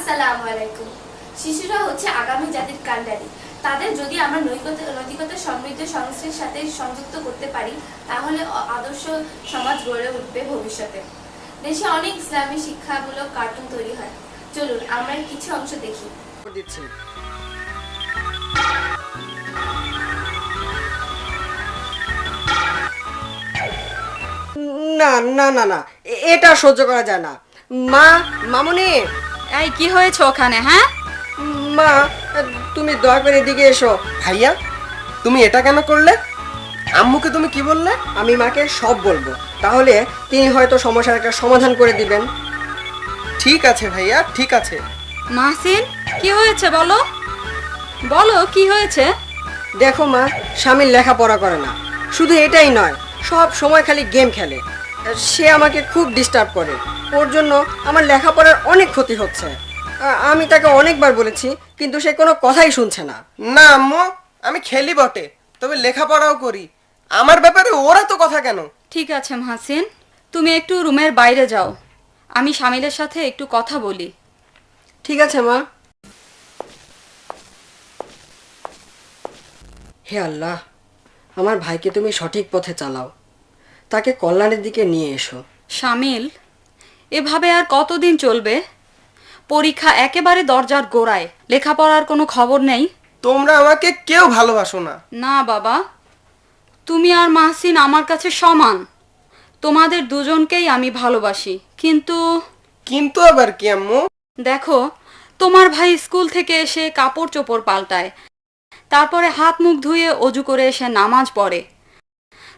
আসসালামু আলাইকুম। শিশুরা হচ্ছে আগামী জাতির কাণ্ডারি। তাদের যদি আমরা নৈতিকতা নৈতিকতা সমৃদ্ধ সংস্থার সাথে সংযুক্ত করতে পারি তাহলে আদর্শ সমাজ গড়ে উঠবে ভবিষ্যতে। দেশে অনেক ইসলামী শিক্ষামূলক কার্টুন তৈরি হয়। চলুন আমরা কিছু অংশ দেখি। দিচ্ছি। না না না না এটা সহ্য করা যায় না। মা মামুনি! এই কি হয়েছে ওখানে হ্যাঁ? মা তুমি দয়া করে এদিকে এসো। ভাইয়া তুমি এটা কেন করলে? আম্মুকে তুমি কি বললে? আমি মাকে সব বলব। তাহলে তিনি হয়তো সমস্যার একটা সমাধান করে দিবেন। ঠিক আছে ভাইয়া ঠিক আছে। মাহসিন কি হয়েছে বলো? বলো কি হয়েছে? দেখো মা স্বামীর লেখাপড়া করে না। শুধু এটাই নয় সব সময় খালি গেম খেলে। সে আমাকে খুব ডিস্টার্ব করে। ওর জন্য আমার লেখাপড়ার অনেক ক্ষতি হচ্ছে। আমি তাকে অনেকবার বলেছি কিন্তু সে কোনো কথাই শুনছে না। না আম্মু আমি খেলি বটে তবে লেখাপড়াও করি। আমার ব্যাপারে ওরা তো কথা কেন? ঠিক আছে মাহসিন। তুমি একটু রুমের বাইরে যাও। আমি স্বামীদের সাথে একটু কথা বলি। ঠিক আছে মা। হে আল্লাহ আমার ভাইকে তুমি সঠিক পথে চালাও। তাকে কল্যাণের দিকে নিয়ে এসো। শামিল এভাবে আর কতদিন চলবে? পরীক্ষা একেবারে দরজার গোড়ায়। লেখাপড়ার কোনো খবর নেই? তোমরা আমাকে কেউ ভালোবাসো না। না বাবা। তুমি আর মাহসিন আমার কাছে সমান। তোমাদের দুজনকেই আমি ভালোবাসি। কিন্তু কিন্তু আবার কি আম্মু? দেখো তোমার ভাই স্কুল থেকে এসে কাপড় চোপড় পাল্টায়। তারপরে হাত মুখ ধুয়ে অজু করে এসে নামাজ পড়ে।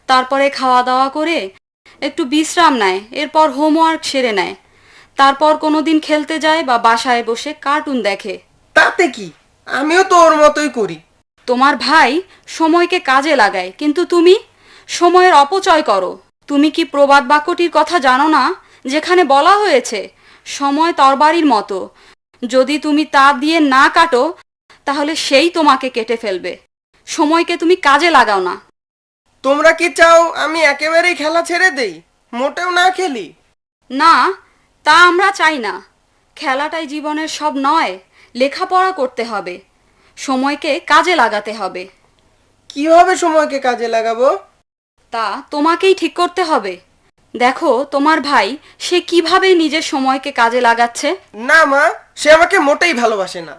তারপরে খাওয়া দাওয়া করে একটু বিশ্রাম নেয় এরপর হোমওয়ার্ক সেরে নেয়। তারপর কোনো দিন খেলতে যায় বা বাসায় বসে কার্টুন দেখে। তাতে কি? আমিও তো ওর মতোই করি। তোমার ভাই সময়কে কাজে লাগায় কিন্তু তুমি? সময়ের অপচয় করো। তুমি কি প্রবাদ বাক্যটির কথা জানো না? যেখানে বলা হয়েছে সময় তরবারির মতো। যদি তুমি তা দিয়ে না কাটো তাহলে সেই তোমাকে কেটে ফেলবে। সময়কে তুমি কাজে লাগাও না। তোমরা কি চাও আমি একেবারেই খেলা ছেড়ে দেই? মোটেও না খেলি। না তা আমরা চাই না। খেলাটাই জীবনের সব নয় লেখাপড়া করতে হবে। সময়কে কাজে লাগাতে হবে। কীভাবে সময়কে কাজে লাগাবো? তা তোমাকেই ঠিক করতে হবে। দেখো তোমার ভাই সে কীভাবে নিজের সময়কে কাজে লাগাচ্ছে? না মা সে আমাকে মোটেই ভালোবাসে না।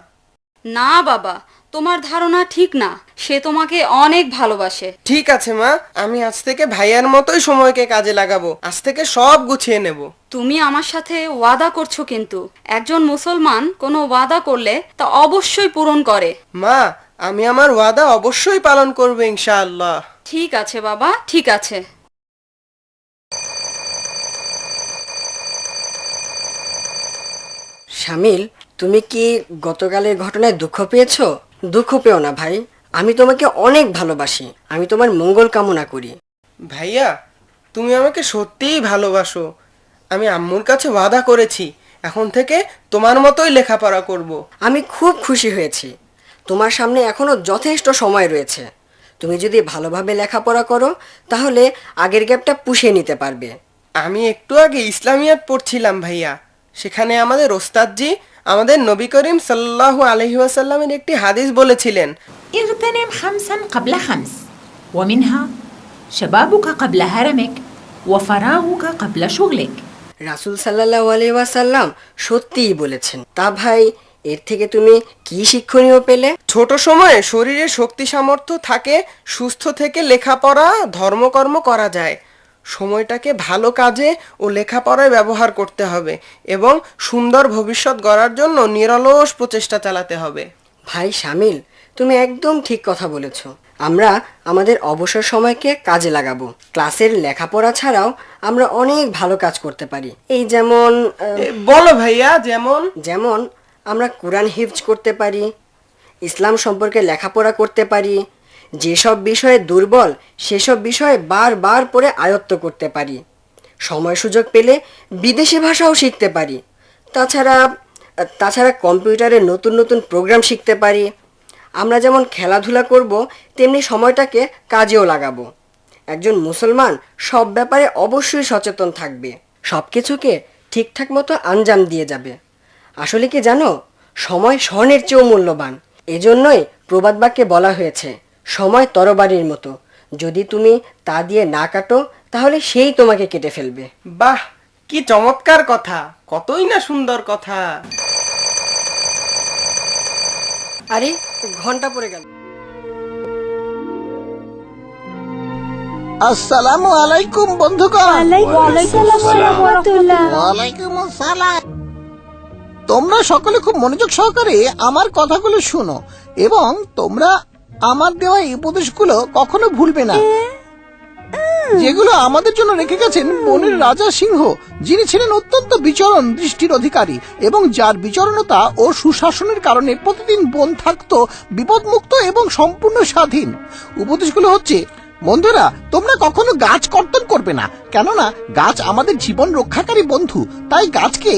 না বাবা তোমার ধারণা ঠিক না সে তোমাকে অনেক ভালোবাসে। ঠিক আছে মা। আমি আজ থেকে ভাইয়ার মতোই সময়কে কাজে লাগাবো। আজ থেকে সব গুছিয়ে নেব। তুমি আমার সাথে ওয়াদা করছ কিন্তু। একজন মুসলমান কোনো ওয়াদা করলে তা অবশ্যই পূরণ করে। মা আমি আমার ওয়াদা অবশ্যই পালন করব ইনশাআল্লাহ। ঠিক আছে বাবা ঠিক আছে। শামিল তুমি কি গতকালের ঘটনায় দুঃখ পেয়েছ? দুঃখ পেও না ভাই। আমি তোমাকে অনেক ভালোবাসি। আমি তোমার মঙ্গল কামনা করি। ভাইয়া তুমি আমাকে সত্যিই ভালোবাসো। আমি আম্মুর কাছে ওয়াদা করেছি। এখন থেকে তোমার মতোই লেখাপড়া করব। আমি খুব খুশি হয়েছি। তোমার সামনে এখনও যথেষ্ট সময় রয়েছে। তুমি যদি ভালোভাবে লেখাপড়া করো তাহলে আগের গ্যাপটা পুষিয়ে নিতে পারবে। আমি একটু আগে ইসলামিয়াত পড়ছিলাম ভাইয়া। সেখানে আমাদের ওস্তাদজি আমাদের নবী করিম সাল্লাহ আলহি একটি হাদিস বলেছিলেন। ইগতানিম কাবলা ওয়ামিনহা শাবাবুকা কাবলা কাবলা রাসুল সাল্লাহ আলহি ওয়াসাল্লাম সত্যিই বলেছেন তা ভাই এর থেকে তুমি কি শিক্ষণীয় পেলে? ছোট সময়ে শরীরে শক্তি সামর্থ্য থাকে সুস্থ থেকে লেখাপড়া ধর্মকর্ম করা যায়। সময়টাকে ভালো কাজে ও লেখাপড়ায় ব্যবহার করতে হবে এবং সুন্দর ভবিষ্যৎ গড়ার জন্য নিরলস প্রচেষ্টা চালাতে হবে। ভাই শামিল তুমি একদম ঠিক কথা বলেছ। আমরা আমাদের অবসর সময়কে কাজে লাগাবো। ক্লাসের লেখাপড়া ছাড়াও আমরা অনেক ভালো কাজ করতে পারি। এই যেমন বলো ভাইয়া যেমন? যেমন আমরা কোরআন হিফজ করতে পারি ইসলাম সম্পর্কে লেখাপড়া করতে পারি যেসব বিষয়ে দুর্বল, সেসব বিষয়ে বারবার পড়ে আয়ত্ত করতে পারি। সময় সুযোগ পেলে বিদেশি ভাষাও শিখতে পারি। তাছাড়া তাছাড়া কম্পিউটারে নতুন নতুন প্রোগ্রাম শিখতে পারি। আমরা যেমন খেলাধুলা করব, তেমনি সময়টাকে কাজেও লাগাবো। একজন মুসলমান সব ব্যাপারে অবশ্যই সচেতন থাকবে। সব কিছুকে ঠিকঠাক মতো আঞ্জাম দিয়ে যাবে। আসলে কি জানো? সময় স্বর্ণের চেয়েও মূল্যবান। এজন্যই প্রবাদ বাক্যে বলা হয়েছে সময় তরবারির মতো। যদি তুমি তা দিয়ে না কাটো তাহলে সেই তোমাকে কেটে ফেলবে। বাহ কি চমৎকার কথা। কতই না সুন্দর কথা। আরে ঘণ্টা পড়ে গেল। আসসালামু আলাইকুম বন্ধুগণ। ওয়ালাইকুম আসসালাম তোমরা সকলে খুব মনোযোগ সহকারে আমার কথাগুলো শোনো এবং তোমরা আমার দেওয়া এই উপদেশগুলো কখনো ভুলবে না। যেগুলো আমাদের জন্য রেখে গেছেন বনের রাজা সিংহ, যিনি ছিলেন অত্যন্ত বিচরণ দৃষ্টির অধিকারী এবং যার বিচরণতা ও সুশাসনের কারণে প্রতিদিন বন থাকত বিপদমুক্ত এবং সম্পূর্ণ স্বাধীন। উপদেশগুলো হচ্ছে, বন্ধুরা, তোমরা কখনো গাছ কর্তন করবে না কেননা গাছ আমাদের জীবন রক্ষাকারী বন্ধু। তাই গাছকে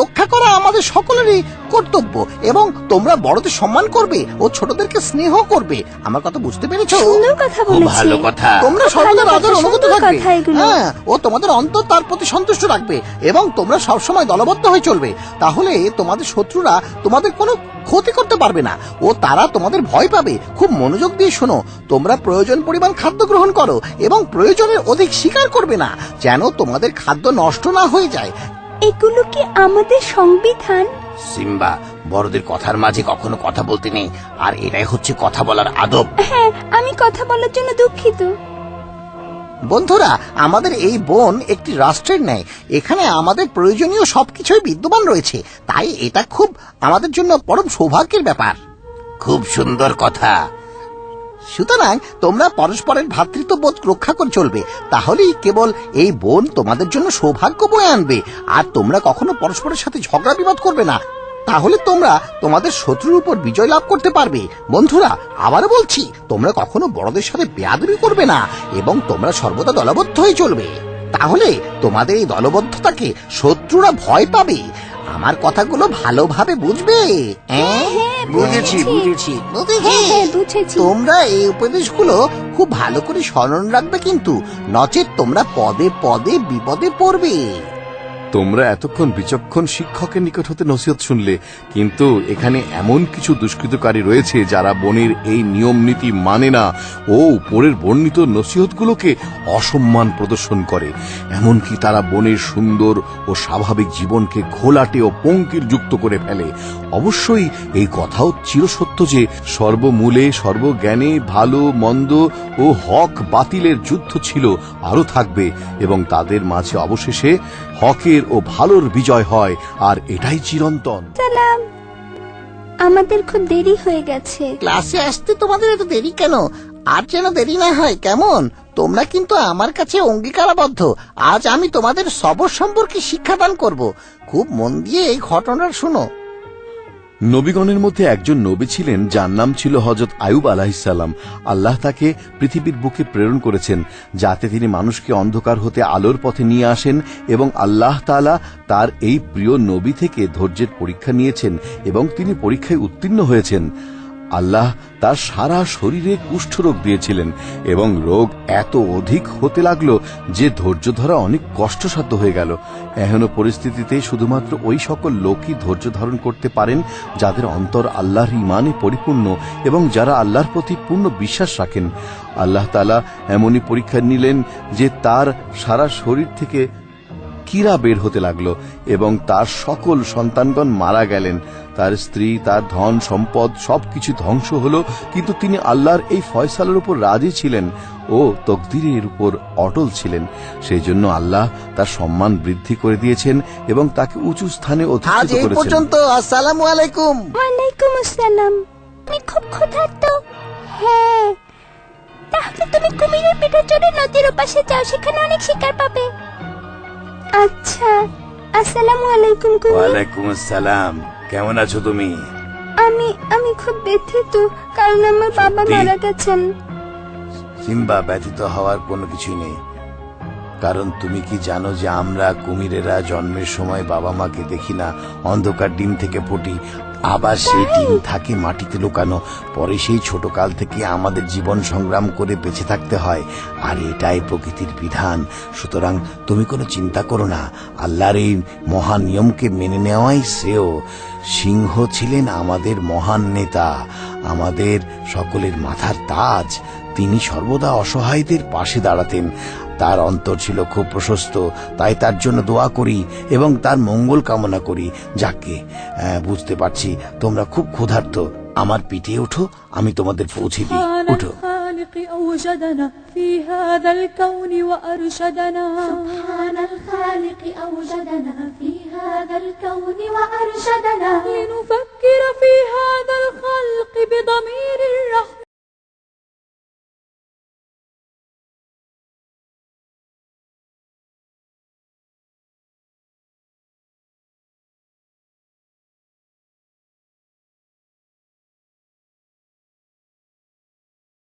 রক্ষা করা আমাদের সকলেরই কর্তব্য এবং তোমরা বড়দের সম্মান করবে ও ছোটদেরকে স্নেহ করবে। আমার কথা বুঝতে পেরেছ? সুন্দর কথা বলেছে। ভালো কথা। তোমরা সর্বদা রাজার অনুগত থাকবে। হ্যাঁ ও তোমাদের অন্তর তার প্রতি সন্তুষ্ট রাখবে এবং তোমরা সবসময় দলবদ্ধ হয়ে চলবে। তাহলে তোমাদের শত্রুরা তোমাদের কোনো ক্ষতি করতে পারবে না। ও তারা তোমাদের ভয় পাবে। খুব মনোযোগ দিয়ে শোনো। তোমরা প্রয়োজন পরিমাণ খাদ্য গ্রহণ করো এবং প্রয়োজনের অধিক স্বীকার করবে না। যেন তোমাদের খাদ্য নষ্ট না হয়ে যায়। এগুলো কি আমাদের সংবিধান? সিম্বা বড়দের কথার মাঝে কখনো কথা বলতে নেই। আর এটাই হচ্ছে কথা বলার আদব। হ্যাঁ আমি কথা বলার জন্য দুঃখিত। বন্ধুরা আমাদের এই বন একটি রাষ্ট্রের ন্যায়। এখানে আমাদের প্রয়োজনীয় সবকিছুই বিদ্যমান রয়েছে। তাই এটা খুব আমাদের জন্য পরম সৌভাগ্যের ব্যাপার। খুব সুন্দর কথা। সুতরাং তোমরা পরস্পরের ভ্রাতৃত্ববোধ রক্ষা করে চলবে। তাহলেই কেবল এই বোন তোমাদের জন্য সৌভাগ্য বয়ে আনবে, আর তোমরা কখনো পরস্পরের সাথে ঝগড়া বিবাদ করবে না। তাহলে তোমরা তোমাদের শত্রুর উপর বিজয় লাভ করতে পারবে। বন্ধুরা, আবারও বলছি, তোমরা কখনো বড়দের সাথে বেয়াদবি করবে না, এবং তোমরা সর্বদা দলবদ্ধ হয়ে চলবে। তাহলে তোমাদের এই দলবদ্ধতাকে শত্রুরা ভয় পাবে। আমার কথাগুলো ভালোভাবে বুঝবে? হ্যাঁ বুঝেছি। বুঝেছি। হ্যাঁ হ্যাঁ বুঝেছি। তোমরা এই উপদেশগুলো খুব ভালো করে স্মরণ রাখবে কিন্তু নচেত তোমরা পদে পদে বিপদে পড়বে। তোমরা এতক্ষণ বিচক্ষণ শিক্ষকের নিকট হতে নসিহত শুনলে, কিন্তু এখানে এমন কিছু দুষ্কৃতকারী রয়েছে যারা বনের এই নিয়ম নীতি মানে না ও উপরের বর্ণিত নসিহতগুলোকে অসম্মান প্রদর্শন করে। এমনকি তারা বনের সুন্দর ও স্বাভাবিক জীবনকে ঘোলাটে ও পঙ্কির যুক্ত করে ফেলে। অবশ্যই এই কথাও চিরসত্য যে সর্বমূলে, সর্বজ্ঞানে ভালো, মন্দ ও হক বাতিলের যুদ্ধ ছিল, আরও থাকবে এবং তাদের মাঝে অবশেষে হকের ও ভালোর বিজয় হয় আর এটাই চিরন্তন। সালাম। আমাদের খুব দেরি হয়ে গেছে। ক্লাসে আসতে তোমাদের এত দেরি কেন? আর যেন দেরি না হয় কেমন? তোমরা কিন্তু আমার কাছে অঙ্গীকারাবদ্ধ। আজ আমি তোমাদের সবর সম্পর্কে শিক্ষাদান করব। খুব মন দিয়ে এই ঘটনার শোনো। নবীগণের মধ্যে একজন নবী ছিলেন, যার নাম ছিল হজরত আয়ুব আলাহিসাল্লাম আল্লাহ তাকে পৃথিবীর বুকে প্রেরণ করেছেন, যাতে তিনি মানুষকে অন্ধকার হতে আলোর পথে নিয়ে আসেন এবং আল্লাহ তালা তার এই প্রিয় নবী থেকে ধৈর্যের পরীক্ষা নিয়েছেন এবং তিনি পরীক্ষায় উত্তীর্ণ হয়েছেন। আল্লাহ তার সারা শরীরে কুষ্ঠরোগ দিয়েছিলেন এবং রোগ এত অধিক হতে লাগল যে ধৈর্য ধরা অনেক কষ্টসাধ্য হয়ে গেল। এহেন পরিস্থিতিতে শুধুমাত্র ওই সকল লোকই ধৈর্য ধারণ করতে পারেন যাদের অন্তর আল্লাহর ইমানে পরিপূর্ণ এবং যারা আল্লাহর প্রতি পূর্ণ বিশ্বাস রাখেন। আল্লাহ তালা এমনই পরীক্ষা নিলেন যে তার সারা শরীর থেকে কীরা বের হতে লাগল এবং তার সকল সন্তানগণ মারা গেলেন। তার স্ত্রী তার ধন সম্পদ সবকিছু ধ্বংস হল কিন্তু তিনি আল্লাহর এই ফয়সালের উপর রাজি ছিলেন ও তকদিরের উপর অটল ছিলেন। সেই জন্য আল্লাহ তার সম্মান বৃদ্ধি করে দিয়েছেন এবং তাকে উঁচু স্থানে অধিষ্ঠিত করেছেন। পর্যন্ত আসসালামু আলাইকুম। ওয়ালাইকুম আসসালাম। তুমি খুব ক্ষুধার্ত। হ্যাঁ তাহলে তুমি কুমিরের পিঠে চড়ে নদীর ওপাশে যাও সেখানে অনেক শিকার পাবে। আচ্ছা আসসালামু আলাইকুম কুমি ওয়ালাইকুম আসসালাম। কেমন আছো তুমি? আমি আমি খুব ব্যথিত কারণ আমার বাবা সত্যি? মারা গেছেন। সিম্বা ব্যথিত হওয়ার কোনো কিছুই নেই। কারণ তুমি কি জানো যে আমরা কুমিরেরা জন্মের সময় বাবা মাকে দেখি না? অন্ধকার ডিম থেকে ফুটি। আবার সেই ডিম থাকে মাটিতে লুকানো। পরে সেই ছোট কাল থেকে আমাদের জীবন সংগ্রাম করে বেঁচে থাকতে হয়। আর এটাই প্রকৃতির বিধান। সুতরাং তুমি কোনো চিন্তা করো না। আল্লাহর এই মহান নিয়মকে মেনে নেওয়াই শ্রেয়। সিংহ ছিলেন আমাদের মহান নেতা। আমাদের সকলের মাথার তাজ। তিনি সর্বদা অসহায়দের পাশে দাঁড়াতেন। তার অন্তর ছিল খুব প্রশস্ত তাই তার জন্য দোয়া করি এবং তার মঙ্গল কামনা করি যাকে আহ, বুঝতে পারছি তোমরা খুব ক্ষুধার্ত আমার পিঠে ওঠো আমি তোমাদের পৌঁছে দিই উঠো الخالق أوجدنا في هذا الكون وأرشدنا سبحان الخالق أوجدنا في هذا الكون وأرشدنا